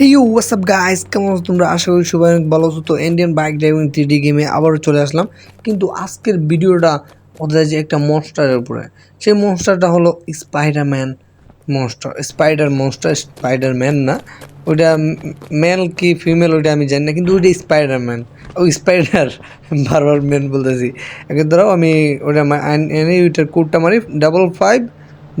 Hey you WhatsApp guys কেমন তোমরা? আশা করি সবাই অনেক ভালো আছো। তো Indian bike driving three D গেমে আবারও চলে আসলাম। কিন্তু আজকের ভিডিওটা ওদের যে একটা মনস্টারের উপরে। সেই মনস্টারটা হলো Spiderman monster spider monster Spiderman না? ওইটা মেল কি ফিমেল ওইটা আমি জানি না, কিন্তু ওইটা স্পাইডারম্যান ওই স্পাইডার বারবার ম্যান বলতেছি। একে ধরো আমি আন- এনে ওইটার কোডটা মারি double five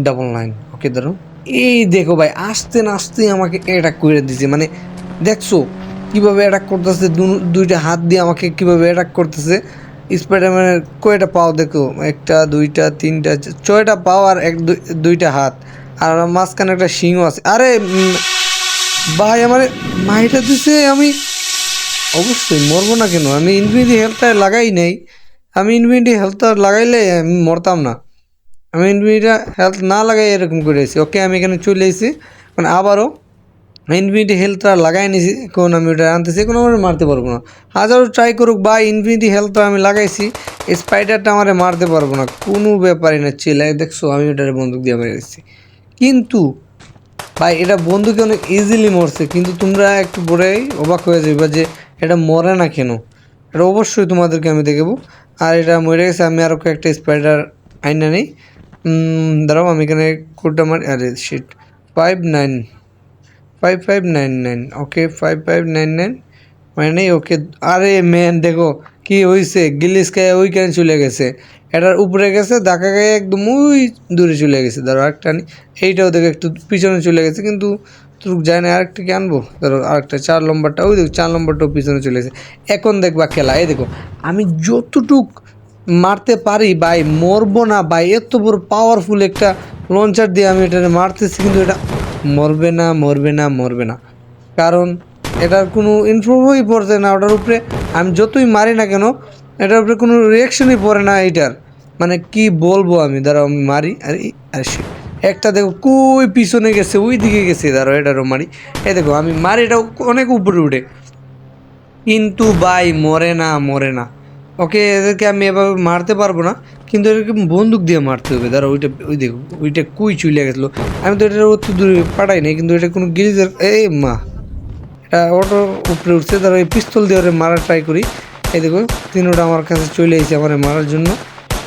double nine okay ধরো। এই দেখো ভাই, আসতে না আসতেই আমাকে অ্যাটাক করে দিছে। মানে দেখছ কীভাবে অ্যাটাক করতেছে দুইটা হাত দিয়ে আমাকে কীভাবে অ্যাটাক করতেছে। স্পাইডারম্যানের কয়টা পাও দেখো? একটা, দুইটা, তিনটা ছয়টা পাও আর এক, দুই- দুইটা হাত। আর মাঝখানে একটা শিংও আছে। আরে ভাই, আমার মাইটা দিছে, আমি অবশ্যই মরবো না কেন? আমি ইনফিনিটি হেলথটা লাগাই নেই। আমি ইনফিনিটি হেলথটা লাগাইলে আমি মরতাম না। আমি ইনফিনিটা হেলথ না লাগাই এরকম করে এসেছি ওকে আমি এখানে চলে এসেছি। মানে আবারও ইনফিনিটি হেলথটা লাগাই নিয়েছি কোন আমি ওটা আনতেছি, কোনো আমার মারতে পারব না। হাজারও ট্রাই করুক, বা ইনফিনিটি হেলথটা আমি লাগাইছি স্পাইডারটা আমারে মারতে পারব না। কোনো ব্যাপারই না চিলাই দেখছ, আমি ওটার বন্দুক দিয়ে মেরে এসেছি কিন্তু ভাই, এটা বন্ধুকে অনেক ইজিলি মরছে। কিন্তু তোমরা একটু পরেই অবাক হয়ে যাবে যে এটা মরে না কেন? এটা অবশ্যই তোমাদেরকে আমি দেখাবো আর এটা মরে গেছে, আমি আরও কয়েকটা স্পাইডার আইনা নেই। দাঁড়াও, আমি এখানে কোডটা মারি আরে shit five nine five five nine nine okay five five nine nine মানে ওকে আরে ম্যান দেখো, কি হয়েছে গিলিস খায় ওইখানে চলে গেছে। এটার উপরে গেছে, ধাক্কা গায়ে একদম ওই দূরে চলে গেছে। ধরো, আরেকটা আনি এইটাও দেখো, একটু পিছনে চলে গেছে, কিন্তু তুক যায় না, আরেকটা কি আনব? ধরো, আরেকটা চার নম্বরটা, ওই দেখো, চার নম্বরটাও পিছনে চলে গেছে। এখন দেখবা খেলা, এই দেখো, আমি যতটুক মারতে পারি ভাই, মরবো না ভাই। এত বড় পাওয়ারফুল একটা লঞ্চার দিয়ে আমি এটা মারতেছি, কিন্তু এটা মরবে না মরবে না মরবে না। কারণ এটার কোনো ইনফর্মই পড়ছে না, ওটার উপরে আমি যতই মারি না কেন, এটার উপরে কোনো রিয়াকশনই পড়ে না এটার। মানে কি বলব আমি দাঁড়াও আমি মারি, আরে আরে একটা দেখো কই পিছনে গেছে ওই দিকে গেছে দাঁড়াও এটারও মারি। এ দেখো, আমি মারি এটা অনেক উপরে উঠে। কিন্তু ভাই, মরে না মরে না। ওকে এদেরকে আমি এভাবে মারতে পারব না, কিন্তু এদেরকে বন্দুক দিয়ে মারতে হবে। দাঁড়া ওইটা, ওই দেখো, ওইটা কুই চুলে গেছিল? আমি তো এটা অত দূরে পাঠাই নাই, কিন্তু এটা কোনো গিরিজের, এই মা, এটা অটো উপরে উঠছে তারা এই পিস্তল দিয়ে ওরে মারার ট্রাই করি। এই দেখো, তিনোটা আমার কাছে চলে এসেছে আমার মারার জন্য।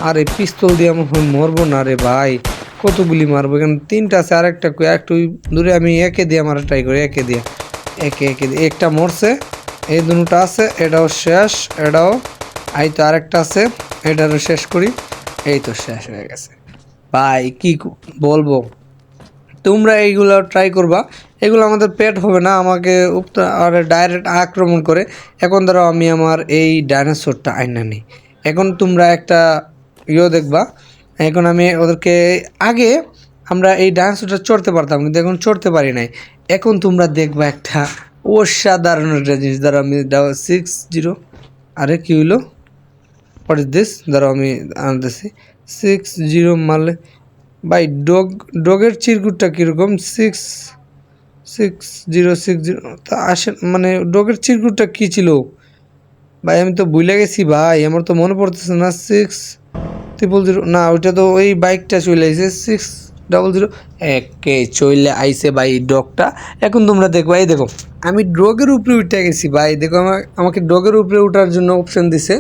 আর এই পিস্তল দিয়ে আমার মরবো না রে ভাই, কতগুলি মারবো? এখানে তিনটা আছে আর আরেকটা কই একটু দূরে আমি একে দিয়ে মারার ট্রাই করি, একে দিয়ে, একে একে দিয়ে। একটা মরছে, এই দুটা আছে, এটাও শেষ, এটাও এই তো আরেকটা আছে, এটারও শেষ করি। এই তো শেষ হয়ে গেছে। ভাই, কি বলব? তোমরা এইগুলো ট্রাই করবা। এগুলো আমাদের পেট হবে না, আমাকে আর ডাইরেক্ট আক্রমণ করে। এখন ধরো আমি আমার এই ডাইনোসরটা আইনা নিই। এখন তোমরা একটা ইয়ে দেখবা। এখন আমি ওদেরকে আগে আমরা এই ডাইনোসরটা চড়তে পারতাম, কিন্তু এখন চড়তে পারি নাই। এখন তোমরা দেখবা একটা অসাধারণ একটা জিনিস। ধরো আমি সিক্স জিরো আরে কি হইল? হোয়াট ইজ দিস ধরো আমি আনতেছি। সিক্স জিরো মারলে, ভাই ডগ ডগের চিরকুটটা কীরকম? Six six zero six zero তা আসে মানে ডগের চিরকুটটা কী ছিল? ভাই আমি তো ভুলে গেছি ভাই, আমার তো মনে পড়তেছে না সিক্স ট্রিপল জিরো না ওইটা তো ওই বাইকটা চলে আসে সিক্স ডবল জিরো একে চলে আইসে ভাই ডগটা এখন তোমরা দেখো এই দেখো, আমি ডগের উপরে উঠে গেছি ভাই, দেখো আমাকে ডগের উপরে ওঠার জন্য অপশান দিছে।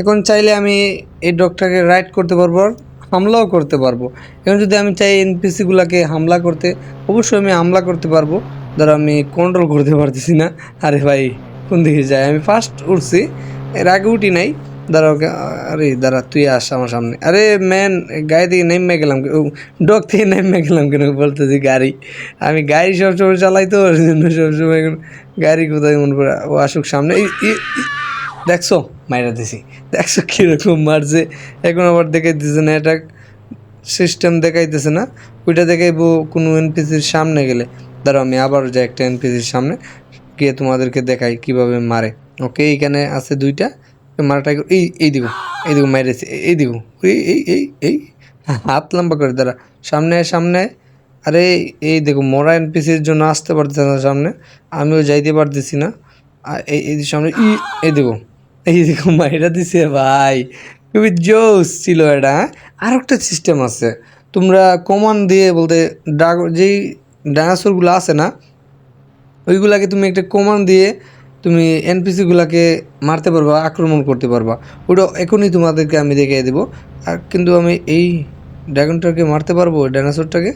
এখন চাইলে আমি এই ডগটাকে রাইড করতে পারব আর হামলাও করতে পারব। এখন যদি আমি চাই এনপিসিগুলোকে হামলা করতে, অবশ্যই আমি হামলা করতে পারব। ধরো আমি কন্ট্রোল করতে পারতেছি না। আরে ভাই, কোন দিকে যায়? আমি ফার্স্ট উঠছি, এর আগে উঠি নাই। দাঁড়া ওকে আরে দাঁড়া, তুই আস আমার সামনে। আরে ম্যান গাড়ি থেকে নেমে গেলাম ডগ থেকে নেমে গেলাম কেন? বলতেছি গাড়ি। আমি গাড়ি সবসময় চালাই তো ওর জন্য সবসময় গাড়ি কোথায়? মনে পড়ে ও আসুক সামনে। দেখছ? মাইরা দিছি। দেখছ কীরকম মারছে? এখন আবার দেখাইতেছে না, এটা সিস্টেম দেখাইতেছে না। ওইটা দেখাইবো কোনো এনপিসির সামনে গেলে। ধরো আমি আবার যাই একটা এনপিসির সামনে। গিয়ে তোমাদেরকে দেখাই কীভাবে মারে। ওকে, এইখানে আছে দুইটা। মারাটা এই এই দিগো এই দিগো মাইরেছে এই দিগো এই এই এই এই। হাত লম্বা করে, দাঁড়া। সামনে সামনে। আরে, এই দেখো, মরা এনপিসির জন্য আসতে পারতেছে না সামনে। আমিও যাইতে পারতেছি না। এই সামনে, ই, এই দেখো এই দেখো মাইরা দিছে, ভাই। খুবই জোস ছিল এটা আর একটা সিস্টেম আছে। তোমরা কমান দিয়ে বলতে যেই ডাইনোসরগুলো আছে না, ওইগুলাকে তুমি একটা কমান দিয়ে তুমি এনপিসিগুলাকে মারতে পারবা, আক্রমণ করতে পারবা। ওটা এখনই তোমাদেরকে আমি দেখিয়ে দেবো। আর কিন্তু আমি এই ড্রাগনটাকে মারতে পারব ডাইনোসরটাকে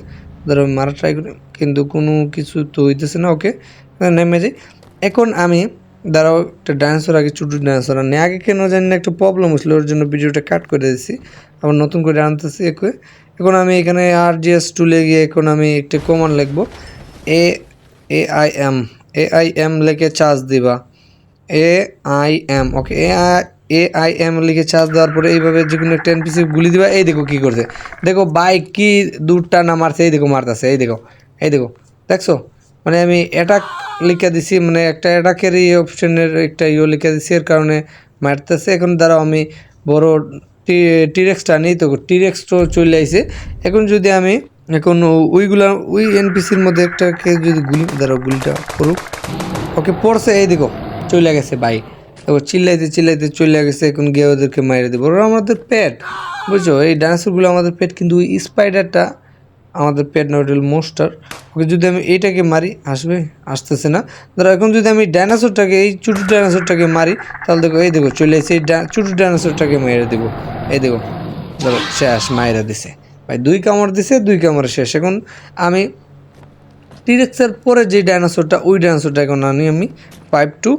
ধরো আমি মারা ট্রাই করি, কিন্তু কোনো কিছু তো হইতেছে না, ওকে। নেমে যাই। এখন আমি দাঁড়াও, একটা ডাইনোসর আগে, ছোটো ডাইনোসর আনি। আগে কেন জানি না, একটা প্রবলেম হচ্ছিল ওর জন্য ভিডিওটা কাট করে দিয়েছি। আবার নতুন করে আনতেছি এখন আমি এখানে আর জি জিএস টুলে গিয়ে এখন আমি একটা কমান লিখব। A A I M A I M লিখে চার্জ দিবা। A I M okay A I A I M লিখে চার্জ দেওয়ার পরে এইভাবে যে কোনো একটা এনপিসি গুলি দিবা, এই দেখো কী করছে। দেখো বাইক কি দূরটা না মারছে, এই দেখো মারতেছে, এই দেখো এই দেখো, দেখছ? মানে আমি অ্যাটাক লিখে দিছি মানে একটা অ্যাটাকের এই অপশনের একটা ইয়ে লিখে দিছি, এর কারণে মারতেছে। এখন দ্বারা আমি বড় টিরেক্সটা নেই তো টিরেক্স তো চলে আইছে। এখন যদি আমি এখন ওইগুলা, ওই এনপিসির মধ্যে একটাকে যদি গুলি ধরো গুলিটা করুক। ওকে, পড়ছে, এই দেখো, চলে গেছে ভাই এবার চিল্লাইতে চিল্লাইতে চলে গেছে, এখন গিয়ে ওদেরকে মাইরে দেবো। ওরা আমাদের পেট বুঝছ? এই ডাইনোসরগুলো আমাদের পেট কিন্তু ওই স্পাইডারটা আমাদের ওটা মোস্টার ওকে যদি আমি এইটাকে মারি, আসবে? আসতেছে না। ধরো এখন যদি আমি ডাইনোসরটাকে এই ছোটো ডাইনোসরটাকে মারি, তাহলে দেখো, এই দেখো, চলে এসে এই ছোটো ডাইনোসরটাকে মেরে দেবো। এই দেখো, ধরো, শেষ মায়েরা দিছে। ভাই, দুই কামড় দিছে, দুই কামড় শেষ। এখন আমি টিরেক্সের পরে যে ডাইনোসরটা ওই ডাইনোসরটা এখন আনি আমি ফাইভ টু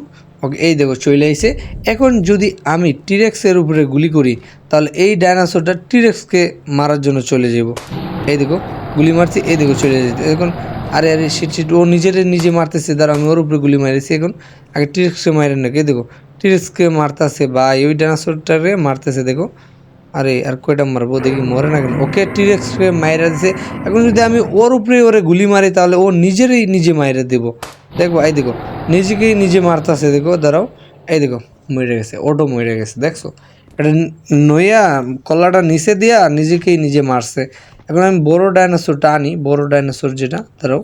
ওকে, এই দেখো, চলে আইছে। এখন যদি আমি টিরেক্সের উপরে গুলি করি, তাহলে এই ডাইনোসরটা টিরেক্সকে মারার জন্য চলে যাব। এই দেখো, গুলি মারছি, এই দেখো, চলে যেতে এখন, আরে আরে সিট সিট ও নিজের নিজে মারতেছে দাঁড়া আমি ওর উপরে গুলি মারিছি এখন। আগে টিরেক্সকে মারে নাকি দেখো টিরেক্সকে মারতেছে বা ওই ডাইনোসরটারে মারতেছে, দেখো। আরে, আর কয়টা মারবো, দেখি, মরে না কেন। ওকে টিরেক্সকে মাইরা দিছে। এখন যদি আমি ওর উপরে ওরে গুলি মারি, তাহলে ও নিজেরই নিজে মাইরা দেব। দেখব এই দেখো নিজেকেই নিজে মারতাছে, দেখো, দাঁড়াও, এই দেখো, মরে গেছে অটো মরে গেছে, দেখছ? এটা নইয়া কলাটা নিচে দিয়া নিজেকেই নিজে মারছে। এখন আমি বড় ডাইনোসরটা আনি বড় ডাইনোসর যেটা, দাঁড়াও,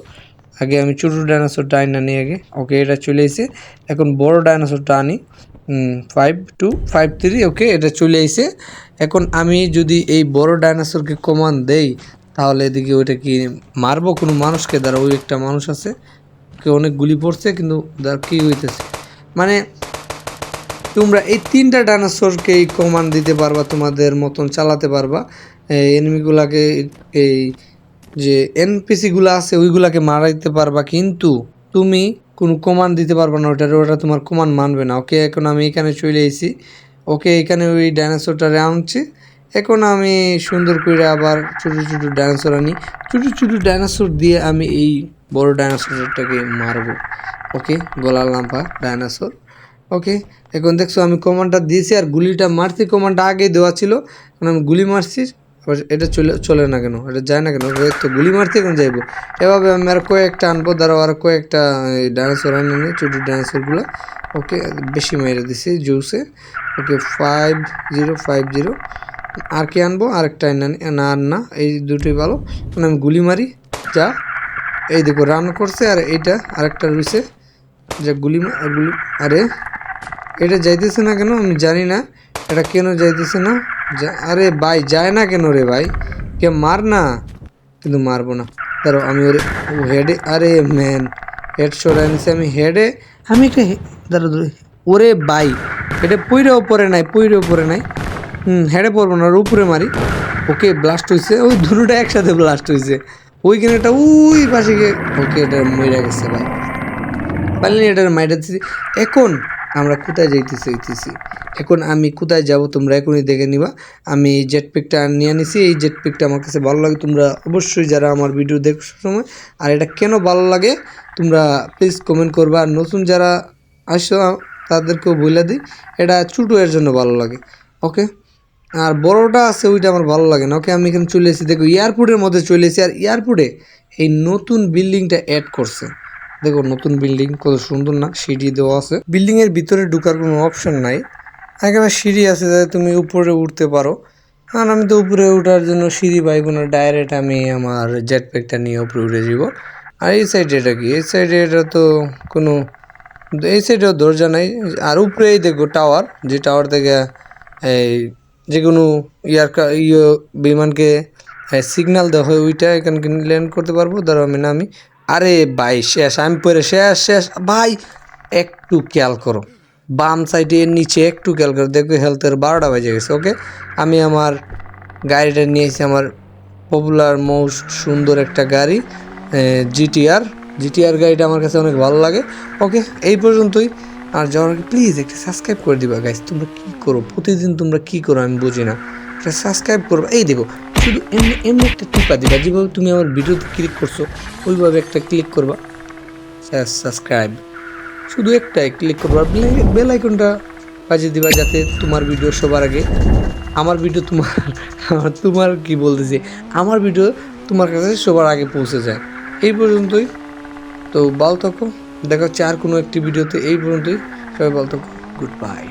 আগে আমি ছোটো ডাইনোসরটা আনি আনি আগে, ওকে, এটা চলে এসে এখন বড় ডাইনোসরটা আনি five two five three okay, এটা চলে এসে এখন আমি যদি এই বড় ডাইনোসরকে কমান দেই, তাহলে এদিকে ওইটা কি মারবো? কোনো মানুষকে দ্বারা ওই একটা মানুষ আছে অনেক গুলি পড়ছে, কিন্তু দ্বারা কী হইতেছে? মানে তোমরা এই তিনটা ডাইনোসরকে এই কমান্ড দিতে পারবা, তোমাদের মতন চালাতে পারবা। এই এনিমিগুলাকে এই যে এনপিসিগুলো আছে, ওইগুলাকে মারাইতে পারবা, কিন্তু তুমি কোনো কমান্ড দিতে পারবা না ওটার ওটা তোমার কমান্ড মানবে না। ওকে, এখন আমি এখানে চলে এসেছি ওকে, এখানে ওই ডাইনোসরটারে আনছি। এখন আমি সুন্দর করে আবার ছোটো ছোটো ডাইনোসর আনি। ছোটো ছোটো ডাইনোসর দিয়ে আমি এই বড় ডাইনোসরটাকে মারবো। ওকে? গলা লাম্পা, ডাইনোসর। ওকে? এখন দেখছ আমি কমান্ডটা দিয়েছি আর গুলিটা মারছি, কমান্ডটা আগে দেওয়া ছিল। এখন আমি গুলি মারছি এটা চলে চলে না কেন? এটা যায় না কেন? তো গুলি মারতে এখন যাইবো। এভাবে আমি আর কয়েকটা আনব দাঁড়াও আর কয়েকটা ডাইনোসর আনে নিই ছোটো ডাইনোসরগুলো। ওকে, বেশি মেরে দিছি জুসে। Okay five zero five zero আর কি আনব? আরেকটা না আর না এই দুটোই ভালো। আমি গুলি মারি, যা। এই দেখো রান করছে আর এইটা আরেকটা রয়েছে। যে গুলি গুলি, আরে, এটা যাইতেছে না কেন? আমি জানি না। এটা কেন যাইতেছে না? আরে ভাই, যায় না কেন রে ভাই? কে মার না? কিন্তু মারবো না। ধরো, আমি ওরে হেডে আরে ম্যান হেড সরাই নিছি আমি হেডে আমি একটা ধরে ওরে ভাই হেডে পইরেও পরে নাই, পইরেও পরে নাই। হুম হেডে পড়ব না, ওর উপরে মারি। ওকে ব্লাস্ট হয়েছে ওই দুটোটা একসাথে ব্লাস্ট হয়েছে ওইখানে একটা ওই পাশে গিয়ে ওকে এটা মরে গেছে ভাই। পারলেন এটার মাইটা দিছি এখন আমরা কোথায় যাইতে চাইতেছি এখন আমি কোথায় যাব তোমরা এখনই দেখে নিবা। আমি জেট প্যাকটা নিয়ে নিছি। এই জেট প্যাকটা আমার কাছে ভালো লাগে। তোমরা অবশ্যই যারা আমার ভিডিও দেখো সময়, আর এটা কেন ভালো লাগে, তোমরা প্লিজ কমেন্ট করবা। আর নতুন যারা আসো, তাদেরকেও বলে দিই। এটা ছোটো জন্য ভালো লাগে। ওকে আর বড়টা আছে, ওইটা আমার ভালো লাগে না। ওকে, আমি এখানে চলে এসেছি। দেখো, এয়ারপোর্টের মধ্যে চলে এসেছি। আর এয়ারপোর্টে এই নতুন বিল্ডিংটা অ্যাড করছে। দেখো, নতুন বিল্ডিং, কত সুন্দর না, সিঁড়ি দেওয়া আছে। বিল্ডিংয়ের ভিতরে ঢুকার কোনো অপশন নাই। একেবারে সিঁড়ি আছে, যাতে তুমি উপরে উঠতে পারো। আর আমি তো উপরে ওঠার জন্য সিঁড়ি পাইব না ডাইরেক্ট আমি আমার জেট প্যাকটা নিয়ে উপরে উঠে যাব। আর এই সাইডে এটা কি? এই সাইডে এটা তো কোনো, এই সাইডেও দরজা নাই। আর উপরেই দেখো টাওয়ার যে টাওয়ার থেকে এই যে কোনো ইয়ার ইয়ে বিমানকে সিগন্যাল দেওয়া হয় ওইটা এখানে ল্যান্ড করতে পারব। ধরো আমি নামি আরে ভাই, শেষ, আমি পরে শেষ শেষ। ভাই, একটু খেয়াল করো। বাম সাইডে নিচে একটু খেয়াল করো। দেখো হেলথের বারোটা বাজে গেছে ওকে আমি আমার গাড়িটা নিয়েছি আমার পপুলার মোস্ট সুন্দর একটা গাড়ি জিটিআর জিটিআর গাড়িটা আমার কাছে অনেক ভালো লাগে ওকে এই পর্যন্তই। আর যাওয়ার আগে প্লিজ একটা সাবস্ক্রাইব করে দিবা গাইস তোমরা কী করো? প্রতিদিন তোমরা কী করো? আমি বুঝি না। একটা সাবস্ক্রাইব করবা এই দেখো, শুধু এমনি এমনি একটা টিপা দিবা। যেভাবে তুমি আমার ভিডিওতে ক্লিক করছ, ওইভাবে একটা ক্লিক করবা। সাবস্ক্রাইব শুধু একটাই ক্লিক করবা। বেল আইকনটা বাজিয়ে দিবা যাতে তোমার ভিডিও সবার আগে আমার ভিডিও তোমার তোমার কি বলতেছি? আমার ভিডিও তোমার কাছে সবার আগে পৌঁছে যায়। এই পর্যন্তই। তো ভালো থাকো। দেখা হচ্ছে আর কোনো একটি ভিডিওতে এই পর্যন্তই সবাই বলতো গুড বাই